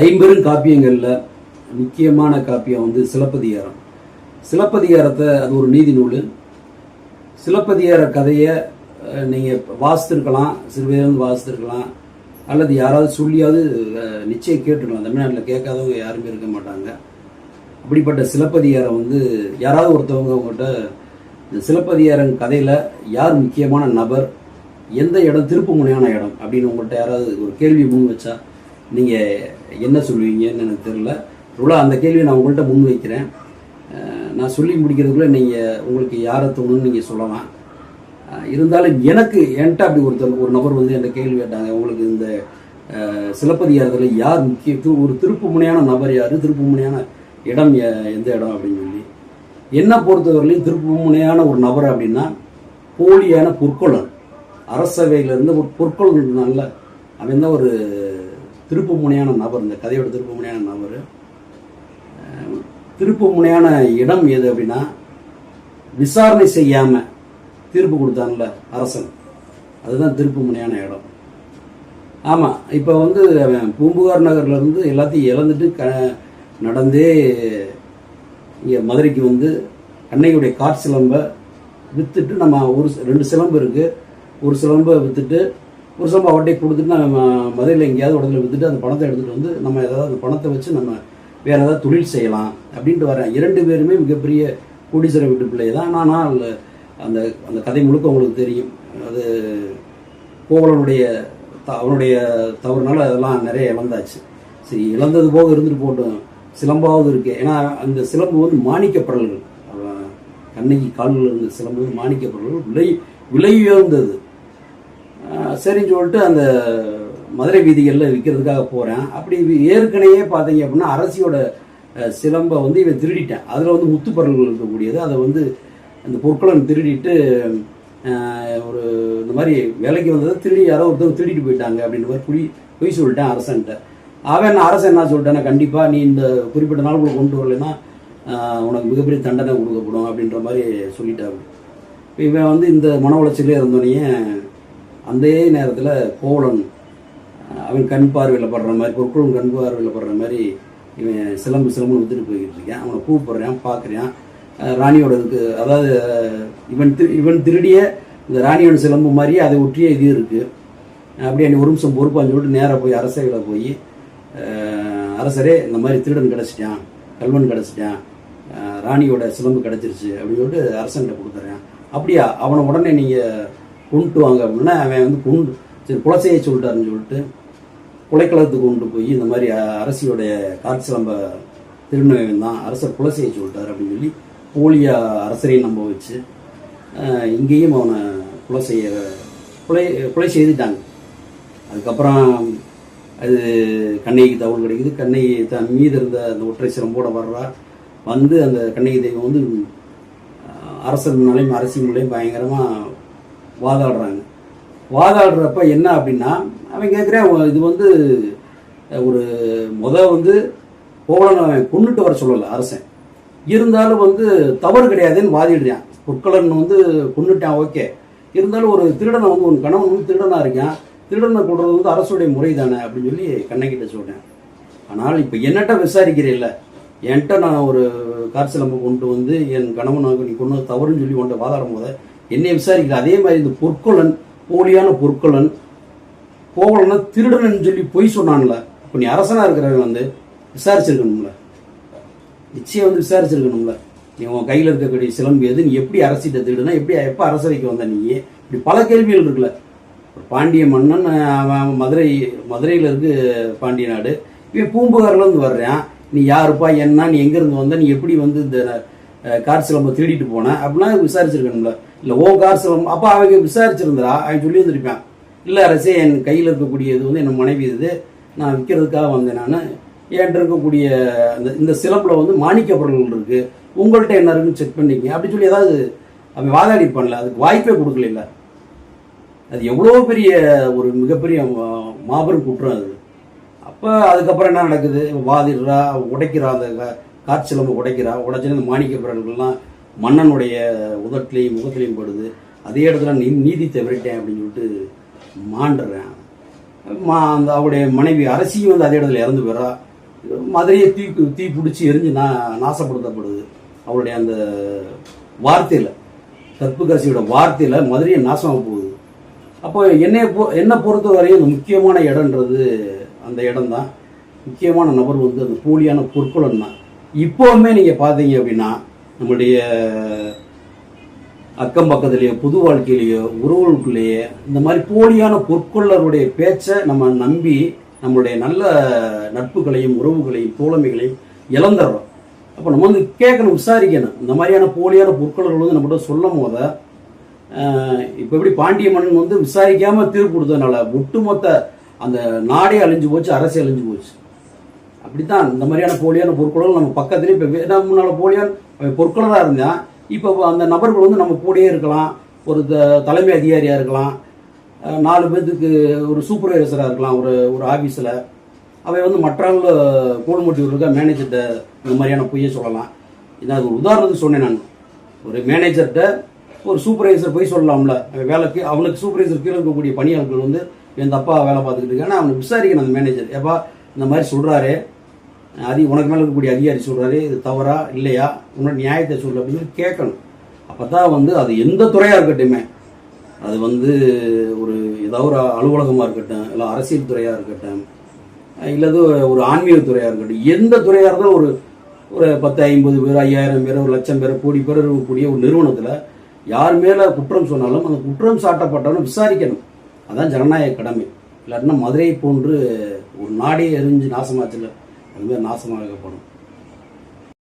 ஐம்பெரும் காப்பியங்களில் முக்கியமான காப்பியம் வந்து சிலப்பதிகாரம். சிலப்பதிகாரத்தை அது ஒரு நீதி நூல். சிலப்பதிகார கதையை நீங்கள் வாசித்திருக்கலாம் சிறுவயது வாசித்திருக்கலாம் அல்லது யாராவது சொல்லியாவது நிச்சயம் கேட்டுருக்கலாம். தமிழ்நாட்டில் கேட்காதவங்க யாருமே இருக்க மாட்டாங்க. அப்படிப்பட்ட சிலப்பதிகாரம் வந்து யாராவது ஒருத்தவங்க உங்கள்கிட்ட இந்த சிலப்பதிகாரம் கதையில் யார் முக்கியமான நபர் எந்த இடம் திருப்பு முனையான இடம் அப்படின்னு உங்கள்கிட்ட யாராவது ஒரு கேள்வி முன் வச்சா நீங்கள் என்ன சொல்லுவீங்கன்னு எனக்கு தெரில இவ்வளோ அந்த கேள்வியை நான் உங்கள்கிட்ட முன் வைக்கிறேன் நான் சொல்லி முடிக்கிறதுக்குள்ளே நீங்கள் உங்களுக்கு யாரை தோணுன்னு நீங்கள் சொல்லலாம். இருந்தாலும் எனக்கு என்கிட்ட அப்படி ஒருத்தர் ஒரு நபர் வந்து என்கிட்ட கேள்வி கேட்டாங்க. உங்களுக்கு இந்த சிலப்பதிகாரத்தில் யார் முக்கிய ஒரு திருப்புமுனையான நபர் யார்? திருப்புமுனையான இடம் எ- எந்த இடம் அப்படின்னு சொல்லி. என்னை பொறுத்தவரையிலையும் திருப்புமுனையான ஒரு நபர் அப்படின்னா போலியான பொற்கொள்ளன் அரசவையிலிருந்து ஒரு பொற்கொள்ளன் நல்ல அவன் தான் ஒரு திருப்புமுனையான நபர் இந்த கதையோட திருப்புமுனையான நபர். திருப்புமுனையான இடம் எது அப்படின்னா விசாரணை செய்யாமல் தீர்ப்பு கொடுத்தான்ல அரசன். அதுதான் திருப்புமுனையான இடம். ஆமாம் இப்போ வந்து பூம்புகார் நகர்ல இருந்து எல்லாத்தையும் இழந்துட்டு க நடந்தே இங்கே மதுரைக்கு வந்து அன்னையுடைய கார் சிலம்பை விற்றுட்டு நம்ம ஒரு ரெண்டு சிலம்பு இருக்குது ஒரு சிலம்பை விற்றுட்டு ஒரு சிலம்பு அவட்டை கொடுத்துட்டு நம்ம மதுரையில் எங்கேயாவது இடத்துல விற்றுட்டு அந்த பணத்தை எடுத்துகிட்டு வந்து நம்ம ஏதாவது அந்த பணத்தை வச்சு நம்ம வேறு ஏதாவது தொழில் செய்யலாம் அப்படின்ட்டு வரேன் இரண்டு பேருமே மிகப்பெரிய கோடீஸ்வர வீட்டு பிள்ளை தான். ஆனால் அந்த அந்த கதை முழுக்க உங்களுக்கு தெரியும். அது கோவலனுடைய த- அவனுடைய தவறுனால அதெல்லாம் நிறைய இழந்தாச்சு. சரி இழந்தது போக இருந்துட்டு போட்டோம் சிலம்பாவது இருக்குது ஏன்னா அந்த சிலம்பு வந்து மாணிக்கப்படல்கள் கண்ணகி காலில் இருந்த சிலம்பு வந்து மாணிக்கப்படல்கள் விலை விலை உயர்ந்தது. சரின்னு சொல்லிட்டு அந்த மதுரை வீதிகளில் விற்கிறதுக்காக போகிறேன் அப்படி ஏற்கனவே பார்த்தீங்க அப்படின்னா அரசியோட சிலம்பை வந்து இவன் திருடிட்டேன். அதில் வந்து முத்துப்பரல்கள் இருக்கக்கூடியது. அதை வந்து அந்த பொற்களன் திருடிட்டு ஒரு இந்த மாதிரி வேலைக்கு வந்ததை திருடி யாரோ ஒருத்தர் திருடிட்டு போயிட்டாங்க அப்படின்ற மாதிரி புடி பொய் சொல்லிட்டேன் அரசன்ட்ட. அவன் அரசன் என்ன சொல்லிட்டேன்னா கண்டிப்பாக நீ இந்த குறிப்பிட்ட நாளுக்குள்ள கொண்டு வரலைன்னா உனக்கு மிகப்பெரிய தண்டனை கொடுக்கப்படும் அப்படின்ற மாதிரி சொல்லிட்டாங்க இவன் வந்து இந்த மன உளைச்சலே இருந்தோடனே அந்த நேரத்தில் கோவலன் அவன் கண் பார்வையில் படுற மாதிரி பொற்களும் கண் பார்வையில் படுற மாதிரி இவன் சிலம்பு சிலம்பு வித்துட்டு போய்கிட்டு இருக்கேன். அவனை கூப்பிடுறான் பார்க்குறான். ராணியோட இதுக்கு அதாவது இவன் திரு இவன் திருடிய இந்த ராணியோட சிலம்பு மாதிரியே அதை ஒற்றிய இது இருக்குது அப்படியே நீ ஒரு நிமிஷம் பொறுப்பான்னு சொல்லிட்டு நேராக போய் அரசவையில் போய் அரசரே இந்த மாதிரி திருடன் கிடச்சிட்டான் கல்வன் கிடச்சிட்டான் ராணியோட சிலம்பு கிடச்சிருச்சு அப்படின்னு சொல்லிட்டு அரசன்கிட்ட கொடுத்துறேன் அப்படியா அவனை உடனே நீங்கள் கொண்டு வாங்க அப்படின்னா அவன் வந்து கொண்டு சரி குலசையை சொல்லிட்டாருன்னு சொல்லிட்டு குலைக்களத்துக்கு கொண்டு போய் இந்த மாதிரி அரசியோடைய காட்சி சிலம்ப திருநவன் தான் அரசர் குலசையை சொல்லிட்டார் அப்படின்னு சொல்லி போலியா அரசரையும் நம்ப வச்சு இங்கேயும் அவனை கொலை செய்ய கொலை கொலை செய்துட்டாங்க. அதுக்கப்புறம் அது கண்ணகி தகவல் கிடைக்குது. கண்ணகி தன் மீது இருந்த அந்த ஒற்றை சிலம்போட வர்றா. வந்து அந்த கண்ணகி தெய்வம் வந்து அரசர் முன்னாலையும் அரசி முன்னாலையும் பயங்கரமாக வாதாடுறாங்க. வாதாடுறப்ப என்ன அப்படின்னா அவன் கேட்குறேன் இது வந்து ஒரு முத வந்து கோவலனை அவன் கொண்டுட்டு வர சொல்லலை அரசன். இருந்தாலும் வந்து தவறு கிடையாதுன்னு வாதிடுறான். பொற்களன் வந்து கொண்டுட்டான் ஓகே. இருந்தாலும் ஒரு திருடனை வந்து உன் கணவன் வந்து திருடனாக இருக்கான். திருடனை கொடுறது வந்து அரசுடைய முறை தானே அப்படின்னு சொல்லி கண்ணகிட்ட சொல்கிறேன் ஆனால் இப்போ என்னட்ட விசாரிக்கிறீல்ல? என்கிட்ட நான் ஒரு கார் சிலம்பு கொண்டு வந்து என் கணவனாக நீ கொண்டு தவறுன்னு சொல்லி உன்ட்ட வாதாடும் போது என்னை விசாரிக்கல அதே மாதிரி இந்த பொற்கொலன் போலியான பொற்கொலன் கோவலன்னா திருடனன்னு சொல்லி பொய் சொன்னான்ல. இப்போ நீ அரசனாக இருக்கிறவன் வந்து விசாரிச்சிருக்கணும்ல. நிச்சயம் வந்து விசாரிச்சிருக்கணும்ல. நீ உன் கையில் இருக்கக்கூடிய சிலம்பு எது? நீ எப்படி அரசிட்ட திருடுனா எப்படி எப்போ அரசரைக்கு வந்த நீ? இப்படி பல கேள்விகள் இருக்குல்ல. ஒரு பாண்டிய மன்னன் அவன் மதுரை மதுரையில் இருக்கு பாண்டிய நாடு. இவன் பூம்புகார்லேருந்து வர்றேன். நீ யாருப்பா என்ன நீ எங்கேருந்து வந்த நீ எப்படி வந்து இந்த கார் சிலம்பை திருடிட்டு போன? அப்படின்னா விசாரிச்சிருக்கணும்ல. இல்லை ஓ கார் சிலம்பம் அப்போ அவங்க விசாரிச்சிருந்தா அவன் சொல்லி வந்திருப்பான் இல்லை அரசே என் கையில் இருக்கக்கூடியது வந்து என் மனைவி இது. நான் விற்கிறதுக்காக வந்தேன் நான். என்கிட்ட இருக்கக்கூடிய அந்த இந்த சிலம்பில் வந்து மாணிக்க பொருள்கள் இருக்குது உங்கள்கிட்ட என்ன இருக்குன்னு செக் பண்ணிக்கங்க. அப்படி சொல்லி ஏதாவது அவன் வாதாடி பண்ணல அதுக்கு வாய்ப்பே கொடுக்கல அது எவ்வளோ பெரிய ஒரு மிகப்பெரிய மாபெரும் குற்றம் அது. அப்போ அதுக்கப்புறம் என்ன நடக்குது? வாதிடுறா உடைக்கிறா அந்த கா- காற்சிலம்பு உடைக்கிறா. உடைச்சு அந்த மாணிக்க பிறர்கள்லாம் மன்னனுடைய உதட்டிலையும் முகத்திலையும் படுது. அதே இடத்துல நீ நீதி தவறிட்டேன் அப்படின்னு சொல்லிட்டு மாண்டுறேன். மா- அந்த அவருடைய மனைவி அரசியும் வந்து அதே இடத்துல இறந்து போறா மதுரையை தீ தீ பிடிச்சி எரிஞ்சு நா நாசப்படுத்தப்படுது. அவருடைய அந்த வார்த்தையில் கற்புக்கரசியோட வார்த்தையில் மதுரையை நாசமாக போகுது. அப்போ என்னை பொ என்னை பொறுத்த வரையும் முக்கியமான இடன்றது அந்த இடம் தான் முக்கியமான நபர் வந்து அந்த போலியான பொற்குளம் தான். இப்போவுமே நீங்கள் பார்த்தீங்க அப்படின்னா நம்முடைய அக்கம் பக்கத்துலேயோ புது வாழ்க்கையிலேயோ உறவுகளுக்குள்ளேயே இந்த மாதிரி போலியான பொற்கொள்ளருடைய பேச்சை நம்ம நம்பி நம்மளுடைய நல்ல நட்புகளையும் உறவுகளையும் தோழமைகளையும் இழந்துடுறோம். அப்போ நம்ம வந்து கேட்கணும் விசாரிக்கணும். இந்த மாதிரியான போலியான பொற்கொள்ளர்கள் வந்து நம்மகிட்ட சொல்லும் போத இப்போ எப்படி பாண்டிய மன்னன் வந்து விசாரிக்காம தீர்ப்பு கொடுத்ததுனால ஒட்டுமொத்த அந்த நாடே அழிஞ்சு போச்சு அரசே அழிஞ்சு போச்சு. அப்படித்தான். இந்த மாதிரியான போலியான பொருட்களும் நம்ம பக்கத்துலேயே இப்போ நம்ம முன்னால் போலியான பொற்கொள்ளராக இருந்தால் இப்போ அந்த நபர்கள் வந்து நம்ம கூடயே இருக்கலாம். ஒரு த- தலைமை அதிகாரியாக இருக்கலாம். நாலு பேர்த்துக்கு ஒரு சூப்பர்வைசராக இருக்கலாம் ஒரு ஒரு ஆஃபீஸில் அவை வந்து மற்றவங்கள கூடுமட்டி இருக்க மேனேஜர்கிட்ட இந்த மாதிரியான பொய்யை சொல்லலாம். இதான் அது ஒரு உதாரணத்துக்கு சொன்னேன் நான். ஒரு மேனேஜர்கிட்ட ஒரு சூப்பர்வைசர் போய் சொல்லலாம்ல. அவன் வேலைக்கு அவனுக்கு சூப்பர்வைசர் கீழே இருக்கக்கூடிய பணியாளர்கள் வந்து என் தப்பா வேலை பார்த்துக்கிட்டு இருக்கேன் அவனை விசாரிக்கணும் அந்த மேனேஜர் ஏப்பா இந்த மாதிரி சொல்கிறாரு அது உனக்கு மேலே இருக்கக்கூடிய அதிகாரி சொல்கிறாரு இது தவறா இல்லையா? உன்னோட நியாயத்தை சொல்லு அப்படின்னு கேட்கணும். அப்போ தான் வந்து அது எந்த துறையாக இருக்கட்டுமே. அது வந்து ஒரு ஏதாவது ஒரு அலுவலகமாக இருக்கட்டும் இல்லை அரசியல் துறையாக இருக்கட்டும் இல்லது ஒரு ஆன்மீக துறையாக இருக்கட்டும் எந்த துறையாக இருந்தாலும் ஒரு ஒரு பத்து ஐம்பது பேர் ஐயாயிரம் பேர் ஒரு லட்சம் பேர் கோடி பேர் இருக்கக்கூடிய ஒரு நிறுவனத்தில் யார் மேலே குற்றம் சொன்னாலும் அந்த குற்றம் சாட்டப்பட்டாலும் விசாரிக்கணும். அதான் ஜனநாயக கடமை. இல்லாட்டினா மதுரை போன்று ஒரு நாடே எரிஞ்சு நாசமாச்சுல அது நாசமாக இருக்கப்படும்